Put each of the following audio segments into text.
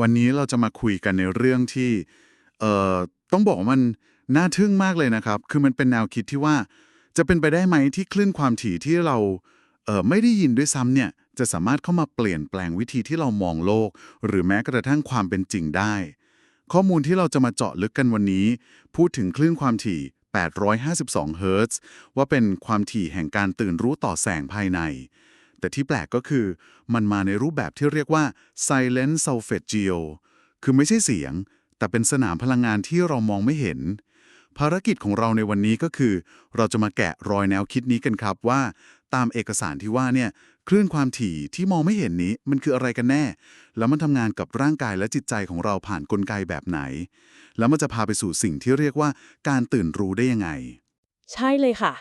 วันนี้เราจะมาคุยกันในเรื่องที่เอ่อต้องบอกว่ามันน่าทึ่งมากเลยนะครับ คือมันเป็นแนวคิดที่ว่า จะเป็นไปได้ไหมที่คลื่นความถี่ที่เราเอ่อไม่ได้ยินด้วยซ้ำเนี่ยจะสามารถเข้ามาเปลี่ยนแปลงวิธีที่เรามองโลก หรือแม้กระทั่งความเป็นจริงได้ ข้อมูลที่เราจะมาเจาะลึกกันวันนี้ พูดถึงคลื่นความถี่ 852 เฮิรตซ์ว่าเป็นความถี่แห่งการตื่นรู้ต่อแสงภายใน แต่ที่แปลกก็คือ มันมาในรูปแบบที่เรียกว่า silent solfeggio คือไม่ใช่เสียง แต่เป็นสนามพลังงานที่เรามองไม่เห็น ภารกิจของเราในวันนี้ก็คือ เราจะมาแกะรอยแนวคิดนี้กันครับว่า ตามเอกสารที่ว่าเนี่ยคลื่นความถี่ที่มองไม่เห็นนี้มันคืออะไรกันแน่ แล้วมันทำงานกับร่างกายและจิตใจของเราผ่านกลไกแบบไหน แล้วมันจะพาไปสู่สิ่งที่เรียกว่าการตื่นรู้ได้ยังไง ใช่เลยค่ะ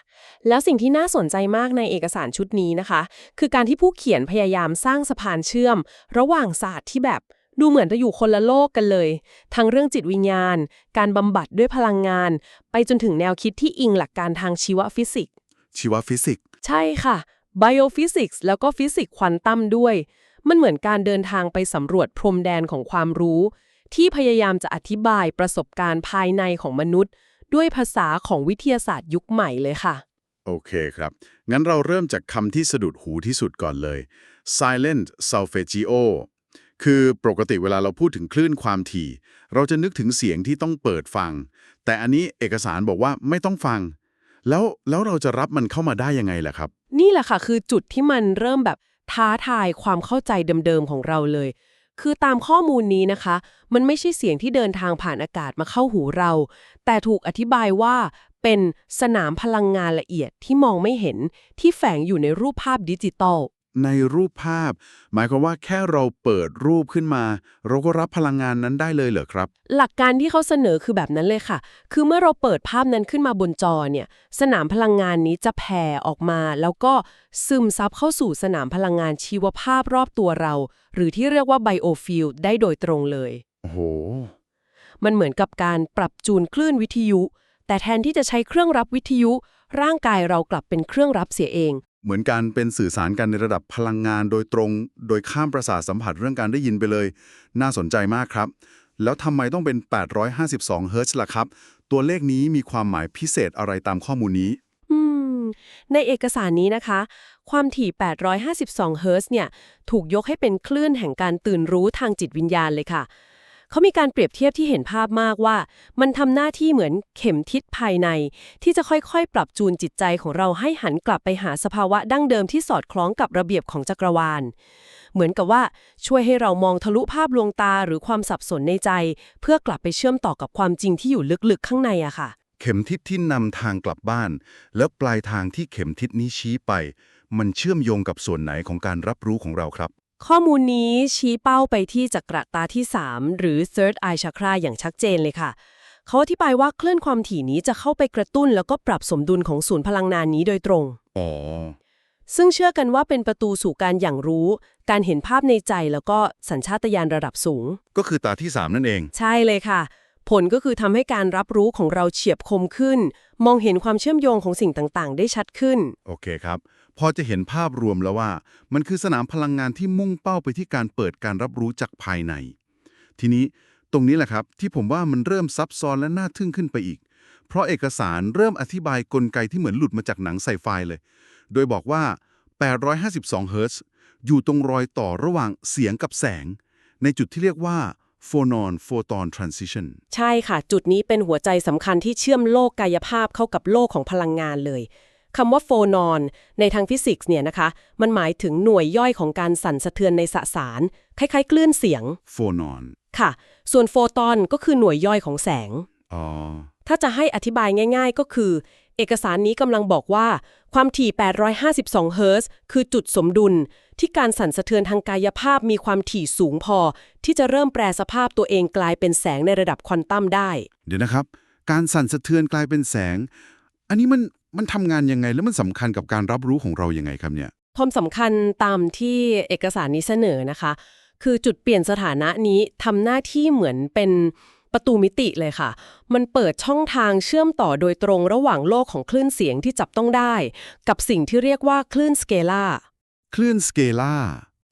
แล้วสิ่งที่น่าสนใจมากในเอกสารชุดนี้นะคะ คือการที่ผู้เขียนพยายามสร้างสะพานเชื่อม ระหว่างศาสตร์ที่แบบดูเหมือนจะอยู่คนละโลกกันเลย ทั้งเรื่องจิตวิญญาณ การบำบัดด้วยพลังงาน ไปจนถึงแนวคิดที่อิงหลักการทางชีวฟิสิกส์ ชีวฟิสิกส์ ใช่ค่ะ biophysics แล้วก็ฟิสิกส์ควอนตัมด้วย มันเหมือนการเดินทางไปสำรวจพรมแดนของความรู้ ที่พยายามจะอธิบายประสบการณ์ภายในของมนุษย์ ด้วยภาษาของวิทยาศาสตร์ยุคใหม่เลยค่ะ โอเคครับ งั้นเราเริ่มจากคำที่สะดุดหูที่สุดก่อนเลย silent solfeggio คือปกติเวลาเราพูดถึงคลื่นความถี่ เราจะนึกถึงเสียงที่ต้องเปิดฟัง แต่อันนี้เอกสารบอกว่าไม่ต้องฟัง แล้วแล้วเราจะรับมันเข้ามาได้ยังไงล่ะครับ นี่แหละค่ะ คือจุดที่มันเริ่มแบบท้าทายความเข้าใจเดิมๆของเราเลย คือตามข้อมูลนี้นะคะ มันไม่ใช่เสียงที่เดินทางผ่านอากาศมาเข้าหูเรา แต่ถูกอธิบายว่าเป็นสนามพลังงานละเอียดที่มองไม่เห็นที่แฝงอยู่ในรูปภาพดิจิตอล ในรูปภาพ หมายความว่าแค่เราเปิดรูปขึ้นมา เราก็รับพลังงานนั้นได้เลยเหรอครับ หลักการที่เขาเสนอคือแบบนั้นเลยค่ะ คือเมื่อเราเปิดภาพนั้นขึ้นมาบนจอเนี่ย สนามพลังงานนี้จะแผ่ออกมา แล้วก็ซึมซับเข้าสู่สนามพลังงานชีวภาพรอบตัวเรา หรือที่เรียกว่าไบโอฟิลด์ได้โดยตรงเลย โอ้โห มันเหมือนกับการปรับจูนคลื่นวิทยุ แต่แทนที่จะใช้เครื่องรับวิทยุ ร่างกายเรากลับเป็นเครื่องรับเสียเอง เหมือนการเป็นสื่อสารกันในระดับพลังงานโดยตรง โดยข้ามประสาทสัมผัสเรื่องการได้ยินไปเลย น่าสนใจมากครับ แล้วทำไมต้องเป็น 852 เฮิรตซ์ล่ะครับ ตัวเลขนี้มีความหมายพิเศษอะไรตามข้อมูลนี้อืมในเอกสารนี้นะคะ ความถี่ 852 เฮิรตซ์เนี่ย ถูกยกให้เป็นคลื่นแห่งการตื่นรู้ทางจิตวิญญาณเลยค่ะ เขามีการเปรียบเทียบที่เห็นภาพมากว่า มันทำหน้าที่เหมือนเข็มทิศภายใน ที่จะค่อยๆ ปรับจูนจิตใจของเราให้หันกลับไปหาสภาวะดั้งเดิมที่สอดคล้องกับระเบียบของจักรวาล เหมือนกับว่าช่วยให้เรามองทะลุภาพลวงตาหรือความสับสนในใจ เพื่อกลับไปเชื่อมต่อกับความจริงที่อยู่ลึกๆ ข้างในอะค่ะ เข็มทิศที่นำทางกลับบ้าน แล้วปลายทางที่เข็มทิศนี้ชี้ไป มันเชื่อมโยงกับส่วนไหนของการรับรู้ของเราครับ ข้อมูลนี้ชี้เป้าไปที่จักรตาที่ 3 หรือ third eye chakra อย่างชัดเจนเลยค่ะ เขาอธิบายว่าคลื่นความถี่นี้จะเข้าไปกระตุ้นแล้วก็ปรับสมดุลของศูนย์พลังงานนี้โดยตรง อ๋อ ซึ่งเชื่อกันว่าเป็นประตูสู่การอย่างรู้ การเห็นภาพในใจแล้วก็สัญชาตญาณระดับสูง ก็คือตาที่ 3 นั่นเอง ใช่เลยค่ะ ผลก็คือทำให้การรับรู้ของเราเฉียบคมขึ้น มองเห็นความเชื่อมโยงของสิ่งต่างๆ ได้ชัดขึ้น โอเคครับ พอจะเห็นภาพรวมแล้วว่า มันคือสนามพลังงานที่มุ่งเป้าไปที่การเปิดการรับรู้จากภายใน ทีนี้ตรงนี้แหละครับ ที่ผมว่ามันเริ่มซับซ้อนและน่าทึ่งขึ้นไปอีก เพราะเอกสารเริ่มอธิบายกลไกที่เหมือนหลุดมาจากหนังไซไฟเลย โดยบอกว่า 852 เฮิรตซ์อยู่ตรงรอยต่อระหว่างเสียงกับแสง ในจุดที่เรียกว่า phonon photon transition ใช่ค่ะ จุดนี้เป็นหัวใจสำคัญที่เชื่อมโลกกายภาพเข้ากับโลกของพลังงานเลย คำว่าโฟนอน ในทางฟิสิกส์เนี่ยนะคะ มันหมายถึงหน่วยย่อยของการสั่นสะเทือนในสสาร คล้ายๆ คลื่นเสียง phonon ค่ะ ส่วนโฟตอนก็คือหน่วยย่อยของแสง อ๋อ ถ้าจะให้อธิบายง่าย ๆ ก็คือ เอกสารนี้กำลังบอกว่า ความถี่ 852 เฮิรตซ์คือจุดสมดุล ที่การสั่นสะเทือนทางกายภาพมีความถี่สูงพอ ที่จะเริ่มแปลสภาพตัวเองกลายเป็นแสงในระดับควอนตัมได้ เดี๋ยวนะครับ การสั่นสะเทือนกลายเป็นแสง อันนี้มันมันทำงานยังไงแล้วมันสำคัญกับการรับรู้ของเรายังไงครับเนี่ยความสำคัญตามที่เอกสารนี้เสนอนะคะ คือจุดเปลี่ยนสถานะนี้ทำหน้าที่เหมือนเป็นประตูมิติเลยค่ะ มันเปิดช่องทางเชื่อมต่อโดยตรงระหว่างโลกของคลื่นเสียงที่จับต้องได้ กับสิ่งที่เรียกว่าคลื่นสเกลาคลื่นสเกลา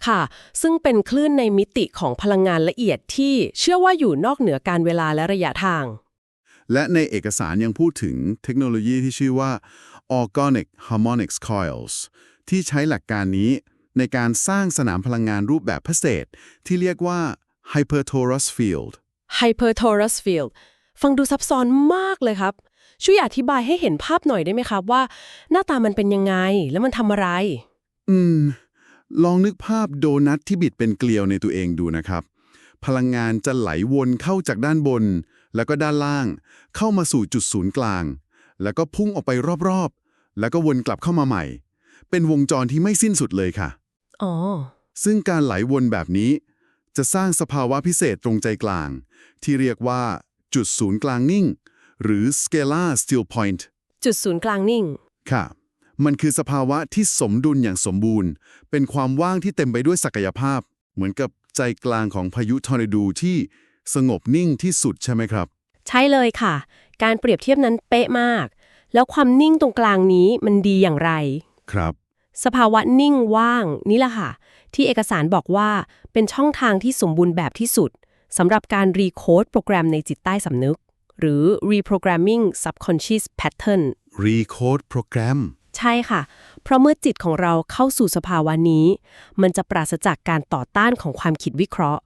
ค่ะ ซึ่งเป็นคลื่นในมิติของพลังงานละเอียดที่เชื่อว่าอยู่นอกเหนือการเวลาและระยะทาง และในเอกสารยังพูดถึงเทคโนโลยีที่ชื่อว่า Organic Harmonics Coils ที่ใช้หลักการนี้ในการสร้างสนามพลังงานรูปแบบพิเศษ ที่เรียกว่า Hypertorus Field Hypertorus Field ฟังดูซับซ้อนมากเลยครับ ช่วยอธิบายให้เห็นภาพหน่อยได้ไหมครับว่า หน้าตามันเป็นยังไงแล้วมันทำอะไร อืม ลองนึกภาพโดนัทที่บิดเป็นเกลียวในตัวเองดูนะครับ พลังงานจะไหลวนเข้าจากด้านบน แล้วก็ด้านล่าง เข้ามาสู่จุดศูนย์กลาง แล้วก็พุ่งออกไปรอบๆ แล้วก็วนกลับเข้ามาใหม่ เป็นวงจรที่ไม่สิ้นสุดเลยค่ะ อ๋อ ซึ่งการไหลวนแบบนี้ จะสร้างสภาวะพิเศษตรงใจกลาง ที่เรียกว่า จุดศูนย์กลางนิ่ง หรือ scalar still point จุดศูนย์กลางนิ่ง ค่ะ มันคือสภาวะที่สมดุลอย่างสมบูรณ์ เป็นความว่างที่เต็มไปด้วยศักยภาพ เหมือนกับใจกลางของพายุทอร์นาโดที่ สงบนิ่งที่สุดใช่ไหมครับ ใช่เลยค่ะ การเปรียบเทียบนั้นเป๊ะมาก แล้วความนิ่งตรงกลางนี้มันดีอย่างไร ครับ สภาวะนิ่งว่างนี่แหละค่ะ ที่เอกสารบอกว่าเป็นช่องทางที่สมบูรณ์แบบที่สุดสำหรับการรีโคดโปรแกรมในจิตใต้สำนึก หรือ reprogramming subconscious pattern Recode Program ใช่ค่ะ เพราะเมื่อจิตของเราเข้าสู่สภาวะนี้ มันจะปราศจากการต่อต้านของความคิดวิเคราะห์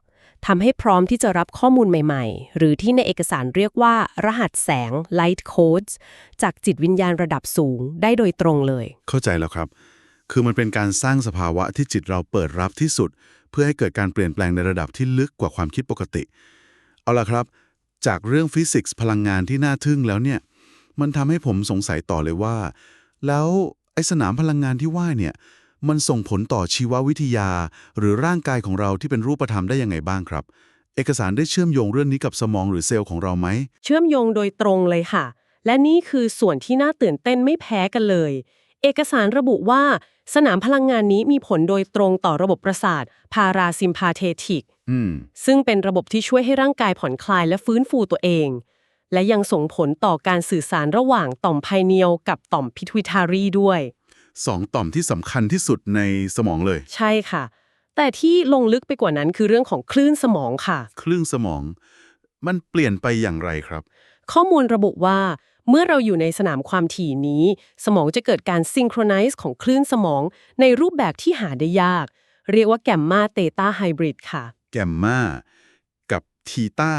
ทำให้พร้อมที่จะรับข้อมูลใหม่ๆ หรือที่ในเอกสารเรียกว่า รหัสแสง light codes จากจิตวิญญาณระดับสูงได้โดยตรงเลย เข้าใจแล้วครับ คือมันเป็นการสร้างสภาวะที่จิตเราเปิดรับที่สุด เพื่อให้เกิดการเปลี่ยนแปลงในระดับที่ลึกกว่าความคิดปกติ เอาล่ะครับ จากเรื่องฟิสิกส์พลังงานที่น่าทึ่งแล้วเนี่ย มันทำให้ผมสงสัยต่อเลยว่า แล้วไอสนามพลังงานที่ว่าเนี่ย มันส่งผลต่อชีววิทยา หรือร่างกายของเราที่เป็นรูปธรรมได้ยังไงบ้างครับ เอกสารได้เชื่อมโยงเรื่องนี้กับสมองหรือเซลล์ของเราไหม เชื่อมโยงโดยตรงเลยค่ะ และนี่คือส่วนที่น่าตื่นเต้นไม่แพ้กันเลย เอกสารระบุว่า สนามพลังงานนี้มีผลโดยตรงต่อระบบประสาทพาราซิมพาเทติกอืมซึ่งเป็นระบบที่ช่วยให้ร่างกายผ่อนคลายและฟื้นฟูตัวเอง และยังส่งผลต่อการสื่อสารระหว่างต่อมไพเนียลกับต่อมพิทวิทารีด้วย สองต่อมที่สำคัญที่สุดในสมองเลย ใช่ค่ะ แต่ที่ลงลึกไปกว่านั้นคือเรื่องของคลื่นสมองค่ะ คลื่นสมอง มันเปลี่ยนไปอย่างไรครับ ข้อมูลระบุว่า เมื่อเราอยู่ในสนามความถี่นี้ สมองจะเกิดการซิงโครไนซ์ของคลื่นสมองในรูปแบบที่หาได้ยาก เรียกว่าแกมมาเตตาไฮบริดค่ะ แกมมากับทีตา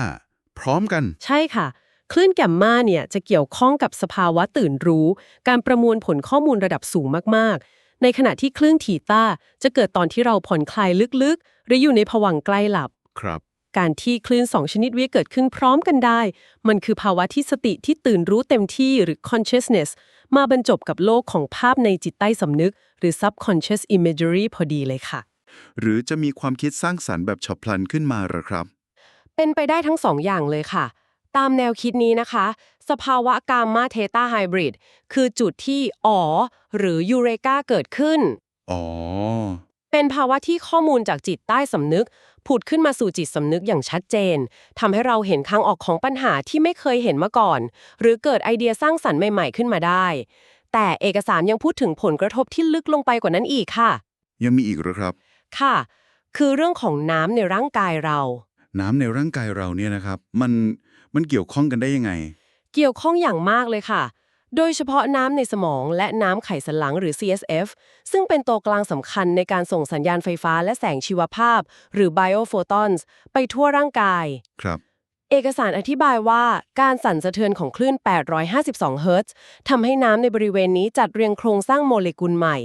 พร้อมกัน ใช่ค่ะ คลื่นแกมมาเนี่ยจะเกี่ยวข้องกับสภาวะตื่นรู้ การประมวลผลข้อมูลระดับสูงมากๆ ในขณะที่คลื่นทีต้าจะเกิดตอนที่เราผ่อนคลายลึกๆ หรืออยู่ในผวังค์ใกล้หลับ ครับ การที่คลื่นสองชนิดวิเกิดขึ้นพร้อมกันได้ มันคือภาวะที่สติที่ตื่นรู้เต็มที่หรือ consciousness มาบรรจบกับโลกของภาพในจิตใต้สำนึก หรือ subconscious imagery พอดีเลยค่ะ หรือจะมีความคิดสร้างสรรค์แบบฉับพลันขึ้นมาหรอครับ เป็นไปได้ทั้งสองอย่างเลยค่ะ ตามแนวคิดนี้นะคะ สภาวะกา m มาเทตาไฮบริดคือจุดที่อ๋อหรือยูเรกาเกิดขึ้น อ๋อ เป็นภาวะที่ข้อมูลจากจิตใต้สำนึก ผุดขึ้นมาสู่จิตสำนึกอย่างชัดเจนทำให้เราเห็นทางออกของปัญหาที่ไม่เคยเห็นมาก่อน หรือเกิดไอเดียสร้างสรรค์ใหม่ๆขึ้นมาได้ แต่เอกสารยังพูดถึงผลกระทบที่ลึกลงไปกว่านั้นอีกค่ะ ยังมีอีกหรือครับ ค่ะ คือเรื่องของน้ำในร่างกายเรา น้ำในร่างกายเราเนี่ยนะครับ มัน มันเกี่ยวข้องกันได้ยังไง เกี่ยวข้องอย่างมากเลยค่ะ โดยเฉพาะน้ำในสมองและน้ำไขสันหลังหรือ CSF ซึ่งเป็นตัวกลางสำคัญในการส่งสัญญาณไฟฟ้าและแสงชีวภาพ หรือ biophotons ไปทั่วร่างกาย ครับ เอกสารอธิบายว่าการสั่นสะเทือนของคลื่น 852 เฮิรตซ์ทำให้น้ำในบริเวณนี้จัดเรียงโครงสร้างโมเลกุลใหม่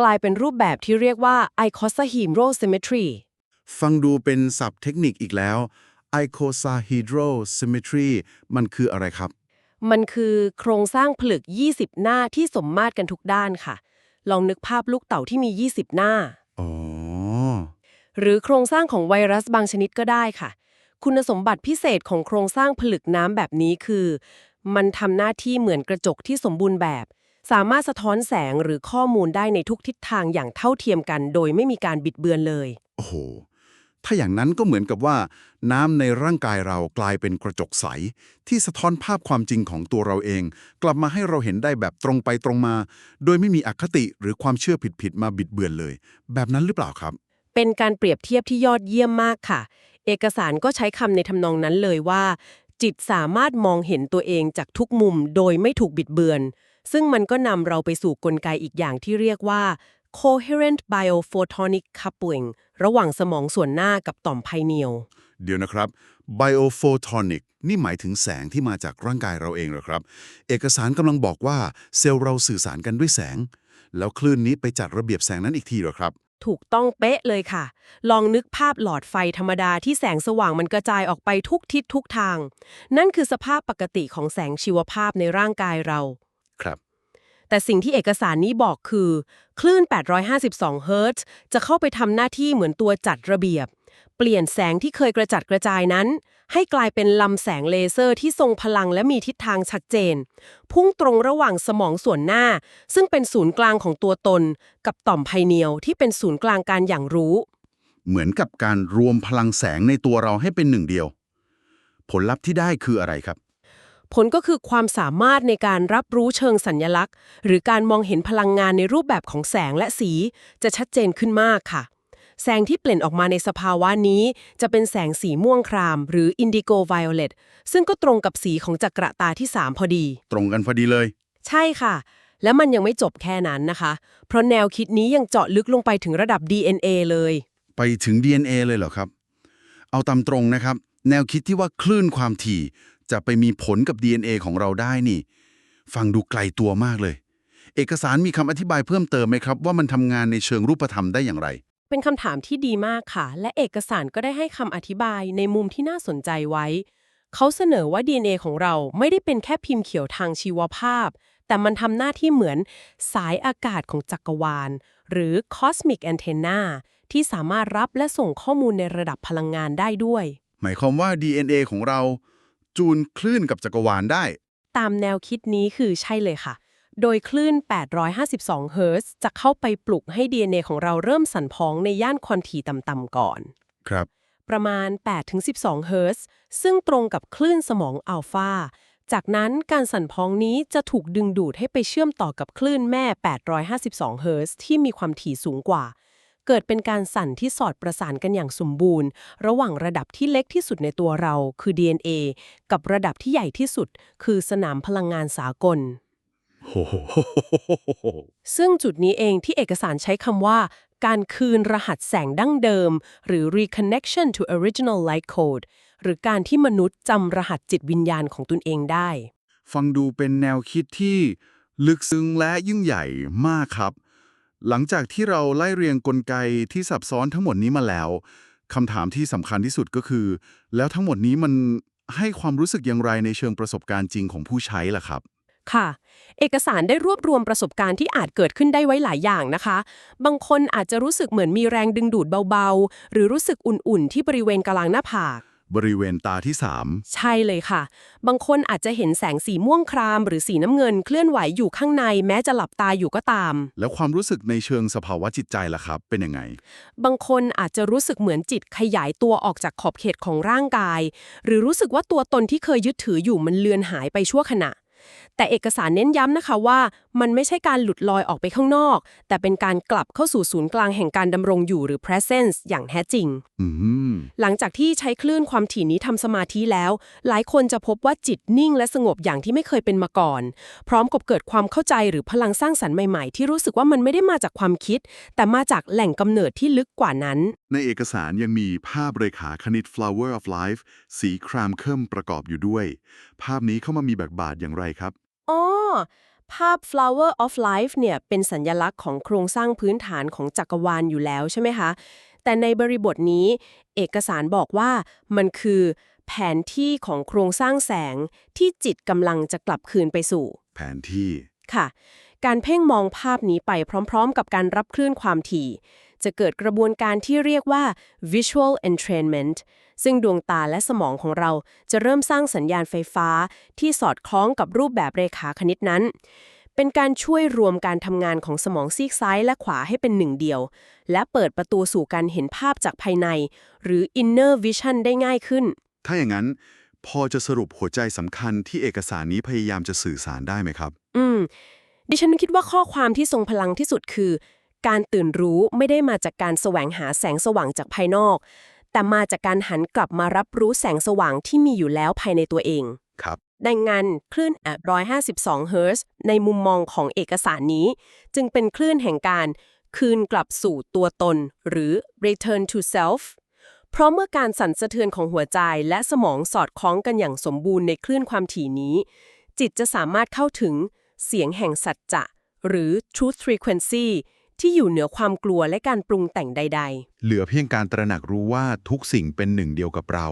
กลายเป็นรูปแบบที่เรียกว่า icosahedral symmetry ฟังดูเป็นศัพท์เทคนิคอีกแล้ว icosahedral symmetry มันคืออะไรครับ มันคือโครงสร้างผลึก 20 หน้าที่สมมาตรกันทุกด้านค่ะ ลองนึกภาพลูกเต่าที่มี 20 หน้า อ๋อ หรือโครงสร้างของไวรัสบางชนิดก็ได้ค่ะ คุณสมบัติพิเศษของโครงสร้างผลึกน้ำแบบนี้คือ มันทำหน้าที่เหมือนกระจกที่สมบูรณ์แบบ สามารถสะท้อนแสงหรือข้อมูลได้ในทุกทิศทางอย่างเท่าเทียมกัน โดยไม่มีการบิดเบือนเลย โอ้โห ถ้าอย่างนั้นก็เหมือนกับว่า น้ำในร่างกายเรากลายเป็นกระจกใส ที่สะท้อนภาพความจริงของตัวเราเอง กลับมาให้เราเห็นได้แบบตรงไปตรงมา โดยไม่มีอคติหรือความเชื่อผิดๆมาบิดเบือนเลย แบบนั้นหรือเปล่าครับ เป็นการเปรียบเทียบที่ยอดเยี่ยมมากค่ะ เอกสารก็ใช้คำในทำนองนั้นเลยว่า จิตสามารถมองเห็นตัวเองจากทุกมุมโดยไม่ถูกบิดเบือน ซึ่งมันก็นำเราไปสู่กลไกอีกอย่างที่เรียกว่า coherent biophotonic coupling ระหว่างสมองส่วนหน้ากับต่อมไพเนียลเดี๋ยวนะครับ biophotonic นี่หมายถึงแสงที่มาจากร่างกายเราเองเหรอครับ เอกสารกำลังบอกว่าเซลล์เราสื่อสารกันด้วยแสง แล้วคลื่นนี้ไปจัดระเบียบแสงนั้นอีกทีเหรอครับ ถูกต้องเป๊ะเลยค่ะ ลองนึกภาพหลอดไฟธรรมดาที่แสงสว่างมันกระจายออกไปทุกทิศทุกทาง นั่นคือสภาพปกติของแสงชีวภาพในร่างกายเราครับ แต่สิ่งที่เอกสารนี้บอกคือ คลื่น 852 เฮิรตซ์จะเข้าไปทำหน้าที่เหมือนตัวจัดระเบียบ เปลี่ยนแสงที่เคยกระจัดกระจายนั้น ให้กลายเป็นลำแสงเลเซอร์ที่ทรงพลังและมีทิศทางชัดเจน พุ่งตรงระหว่างสมองส่วนหน้า ซึ่งเป็นศูนย์กลางของตัวตน กับต่อมไพเนียลที่เป็นศูนย์กลางการอย่างรู้ เหมือนกับการรวมพลังแสงในตัวเราให้เป็นหนึ่งเดียว ผลลัพธ์ที่ได้คืออะไรครับ ผลก็คือความสามารถในการรับรู้เชิงสัญญลักษณ์ หรือการมองเห็นพลังงานในรูปแบบของแสงและสี จะชัดเจนขึ้นมากค่ะ แสงที่เปล่ยนออกมาในสภาวะนี้ จะเป็นแสงสีม่วงคราม หรืออินดิโกไวโอเลตซึ่งก็ตรงกับสีของจักระตาที่ 3 พอดี ตรงกันพอดีเลย ใช่ค่ะ และมันยังไม่จบแค่นั้นนะคะ เพราะแนวคิดนี้ยังเจาะลึกลงไปถึงระดับ DNA เลย ไปถึง DNA เลยเหรอครับ เอาตามตรงนะครับ แนวคิดที่ว่าคลื่นความถี่ จะไปมีผลกับ DNA ของเราได้นี่ ฟังดูไกลตัวมากเลย เอกสารมีคำอธิบายเพิ่มเติมไหมครับ ว่ามันทำงานในเชิงรูปธรรมได้อย่างไร เป็นคำถามที่ดีมากค่ะ และเอกสารก็ได้ให้คำอธิบายในมุมที่น่าสนใจไว้ เขาเสนอว่า DNA ของเราไม่ได้เป็นแค่พิมพ์เขียวทางชีวภาพ แต่มันทำหน้าที่เหมือนสายอากาศของจักรวาล หรือ cosmic antenna ที่สามารถรับและส่งข้อมูลในระดับพลังงานได้ด้วย หมายความว่า DNA ของเรา จูนคลื่นกับจักรวาลได้ ตามแนวคิดนี้คือใช่เลยค่ะ โดยคลื่น 852 เฮิรตซ์จะเข้าไปปลุกให้ DNA ของเราเริ่มสั่นพ้องในย่านควอนทีต่ำๆก่อน ครับ ประมาณ 8-12 เฮิรตซ์ซึ่งตรงกับคลื่นสมองอัลฟาจากนั้นการสั่นพ้องนี้จะถูกดึงดูดให้ไปเชื่อมต่อกับคลื่นแม่ 852 เฮิรตซ์ที่มีความถี่สูงกว่า เกิดเป็นการสั่นที่สอดประสานกันอย่างสมบูรณ์ ระหว่างระดับที่เล็กที่สุดในตัวเราคือ DNA กับระดับที่ใหญ่ที่สุด คือสนามพลังงานสากลโอ้โหซึ่งจุดนี้เองที่เอกสารใช้คำว่า การคืนรหัสแสงดั้งเดิม หรือ reconnection to original light code หรือการที่มนุษย์จำรหัสจิตวิญญาณของตนเองได้ ฟังดูเป็นแนวคิดที่ลึกซึ้งและยิ่งใหญ่มากครับ หลังจากที่เราไล่เรียงกลไกที่ซับซ้อนทั้งหมดนี้มาแล้วคำถามที่สำคัญที่สุดก็คือ แล้วทั้งหมดนี้มันให้ความรู้สึกอย่างไรในเชิงประสบการณ์จริงของผู้ใช้ล่ะครับค่ะ เอกสารได้รวบรวมประสบการณ์ที่อาจเกิดขึ้นได้ไว้หลายอย่างนะคะ บางคนอาจจะรู้สึกเหมือนมีแรงดึงดูดเบาๆ หรือรู้สึกอุ่นๆ ที่บริเวณกลางหน้าผาก บริเวณตาที่ใช่เลยค่ะ บางคนอาจจะเห็นแสงสีม่วงคราม หรือสีน้ำเงินเคลื่อนไหวอยู่ข้างในแม้จะหลับตาอยู่ก็ตาม3แล้วความรู้สึกในเชิงสภาวะจิตใจล่ะครับ เป็นยังไง บางคนอาจจะรู้สึกเหมือนจิตขยายตัวออกจากขอบเขตของร่างกาย หรือรู้สึกว่าตัวตนที่เคยยึดถืออยู่มันเลือนหายไปชั่วขณะ แต่เอกสารเน้นย้ำนะคะว่ามันไม่ใช่การหลุดลอยออกไปข้างนอก แต่เป็นการกลับเข้าสู่ศูนย์กลางแห่งการดำรงอยู่หรือ presence อย่างแท้จริงอืมหลังจากที่ใช้คลื่นความถี่นี้ทำสมาธิแล้ว หลายคนจะพบว่าจิตนิ่งและสงบอย่างที่ไม่เคยเป็นมาก่อน พร้อมกับเกิดความเข้าใจหรือพลังสร้างสรรค์ใหม่ๆ ที่รู้สึกว่ามันไม่ได้มาจากความคิด แต่มาจากแหล่งกำเนิดที่ลึกกว่านั้น ในเอกสารยังมีภาพเรขาคณิต flower of life สีครามเข้มประกอบอยู่ด้วย ภาพนี้เข้ามามีแบบบาทอย่างไรครับอ๋อ ภาพ flower of life เนี่ยเป็นสัญญลักษณ์ของโครงสร้างพื้นฐานของจักรวาลอยู่แล้วใช่ไหมคะ แต่ในบริบทนี้ เอกสารบอกว่ามันคือแผนที่ของโครงสร้างแสงที่จิตกำลังจะกลับคืนไปสู่ แผนที่ ค่ะ การเพ่งมองภาพนี้ไปพร้อม ๆ กับการรับคลื่นความถี่ จะเกิดกระบวนการที่เรียกว่า visual entrainment ซึ่งดวงตาและสมองของเราจะเริ่มสร้างสัญญาณไฟฟ้าที่สอดคล้องกับรูปแบบเรขาคณิตนั้น เป็นการช่วยรวมการทำงานของสมองซีกซ้ายและขวาให้เป็นหนึ่งเดียว และเปิดประตูสู่การเห็นภาพจากภายใน หรือ inner vision ได้ง่ายขึ้น ถ้าอย่างนั้นพอจะสรุปหัวใจสำคัญที่เอกสารนี้พยายามจะสื่อสารได้ไหมครับ อืม ดิฉันคิดว่าข้อความที่ทรงพลังที่สุดคือ การตื่นรู้ไม่ได้มาจากการแสวงหาแสงสว่างจากภายนอก แต่มาจากการหันกลับมารับรู้แสงสว่างที่มีอยู่แล้วภายในตัวเองครับดังนั้นคลื่นแอด152เฮิรตซ์ในมุมมองของเอกสารนี้ จึงเป็นคลื่นแห่งการคืนกลับสู่ตัวตน หรือ return to self เพราะเมื่อการสั่นสะเทือนของหัวใจและสมองสอดคล้องกันอย่างสมบูรณ์ในคลื่นความถี่นี้ จิตจะสามารถเข้าถึงเสียงแห่งสัจจะ หรือ truth frequency ที่อยู่เหนือความกลัวและการปรุงแต่งใด ๆ เหลือเพียงการตระหนักรู้ว่าทุกสิ่งเป็นหนึ่งเดียวกับเรา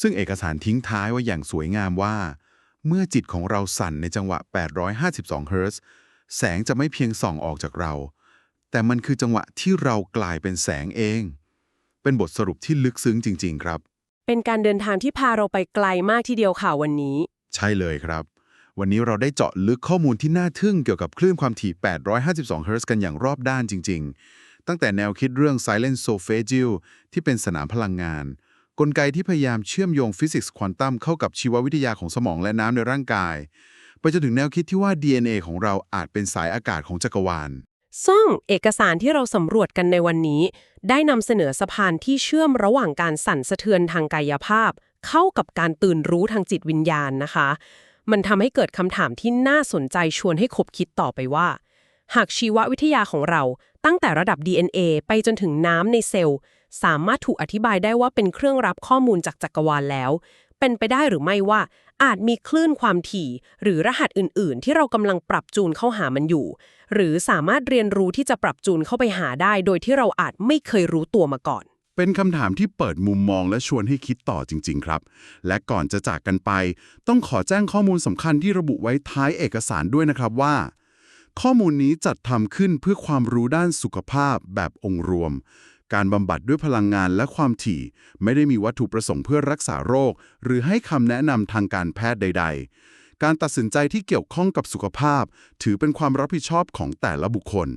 ซึ่งเอกสารทิ้งท้ายไว้อย่างสวยงามว่า เมื่อจิตของเราสั่นในจังหวะ 852 เฮิรตซ์ แสงจะไม่เพียงส่องออกจากเรา แต่มันคือจังหวะที่เรากลายเป็นแสงเอง เป็นบทสรุปที่ลึกซึ้งจริง ๆ ครับ เป็นการเดินทางที่พาเราไปไกลมากทีเดียวค่ะวันนี้ ใช่เลยครับ วันนี้เราได้เจาะลึกข้อมูลที่น่าทึ่งเกี่ยวกับคลื่นความถี่ 852 เฮิรตซ์กันอย่างรอบด้านจริง ๆ ตั้งแต่แนวคิดเรื่อง Silent Solfeggio ที่เป็นสนามพลังงาน กลไกที่พยายามเชื่อมโยงฟิสิกส์ควอนตัมเข้ากับชีววิทยาของสมองและน้ำในร่างกาย ไปจนถึงแนวคิดที่ว่า DNA ของเราอาจเป็นสายอากาศของจักรวาลซึ่งเอกสารที่เราสำรวจกันในวันนี้ ได้นำเสนอสะพานที่เชื่อมระหว่างการสั่นสะเทือนทางกายภาพ เข้ากับการตื่นรู้ทางจิตวิญญาณนะคะ มันทำให้เกิดคำถามที่น่าสนใจชวนให้คบคิดต่อไปว่า หากชีววิทยาของเราตั้งแต่ระดับ DNA ไปจนถึงน้ำในเซลล์ สามารถถูกอธิบายได้ว่าเป็นเครื่องรับข้อมูลจากจักรวาลแล้ว เป็นไปได้หรือไม่ว่า อาจมีคลื่นความถี่ หรือรหัสอื่น ๆ ที่เรากำลังปรับจูนเข้าหามันอยู่ หรือสามารถเรียนรู้ที่จะปรับจูนเข้าไปหาได้ โดยที่เราอาจไม่เคยรู้ตัวมาก่อน เป็นคำถามที่เปิดมุมมองและชวนให้คิดต่อจริง ๆ ครับ และก่อนจะจากกันไป ต้องขอแจ้งข้อมูลสำคัญที่ระบุไว้ท้ายเอกสารด้วยนะครับว่า ข้อมูลนี้จัดทำขึ้นเพื่อความรู้ด้านสุขภาพแบบองค์รวม การบำบัดด้วยพลังงานและความถี่ ไม่ได้มีวัตถุประสงค์เพื่อรักษาโรค หรือให้คำแนะนำทางการแพทย์ใด ๆ การตัดสินใจที่เกี่ยวข้องกับสุขภาพ ถือเป็นความรับผิดชอบของแต่ละบุคคล